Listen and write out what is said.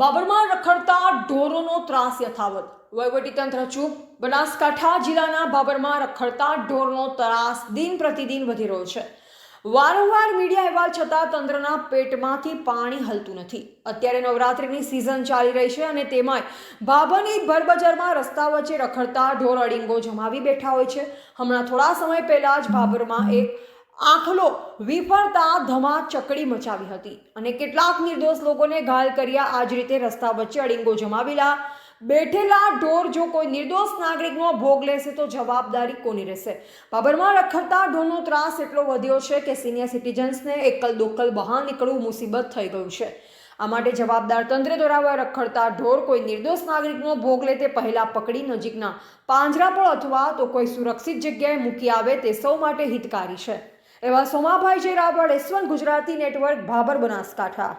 બાબરમાં રખડતા ઢોરોનો ત્રાસ યથાવત. વહીવટીતંત્ર ચૂપ. બનાસકાંઠા જિલ્લાના બાબરમાં રખડતા ઢોરનો ત્રાસ દિન પ્રતિદિન વધી રહ્યો છે. વારંવાર મીડિયા અહેવાલ છતાં તંત્રના પેટમાંથી પાણી હલતું નથી. અત્યારે નવરાત્રિની સિઝન ચાલી રહી છે અને તેમાંય ભાભરની ભરબજારમાં રસ્તા વચ્ચે રખડતા ઢોર અડીંગો જમાવી બેઠા હોય છે. હમણાં થોડા સમય પહેલાં જ ભાભરમાં એક આંખલો ધમા ધમાચકડી મચાવી હતી અને કેટલાક નિર્દોષ લોકોને ઘાયલ કર્યા. આ જ રીતે રસ્તા વચ્ચે અડીંગો જમાવેલા. બેઠેલા ઢોર જો કોઈ નિર્દોષ નાગરિકનો ભોગ લેશે તો જવાબદારી કોની રહેશે? બાબરમાં રખડતા ઢોરનો ત્રાસ એટલો વધ્યો છે કે સિનિયર સિટીઝન્સને એકલ દોકલ બહાર નીકળવું મુસીબત થઈ ગયું છે. આ માટે જવાબદાર તંત્ર દ્વારા રખડતા ઢોર કોઈ નિર્દોષ નાગરિકનો ભોગ લે તે પહેલાં પકડી નજીકના પાંજરા પણ અથવા તો કોઈ સુરક્ષિત જગ્યાએ મૂકી આવે તે સૌ માટે હિતકારી છે. એવા સોમાભાઈ જે Raval S one Gujarati network Bhabhar Banaskantha.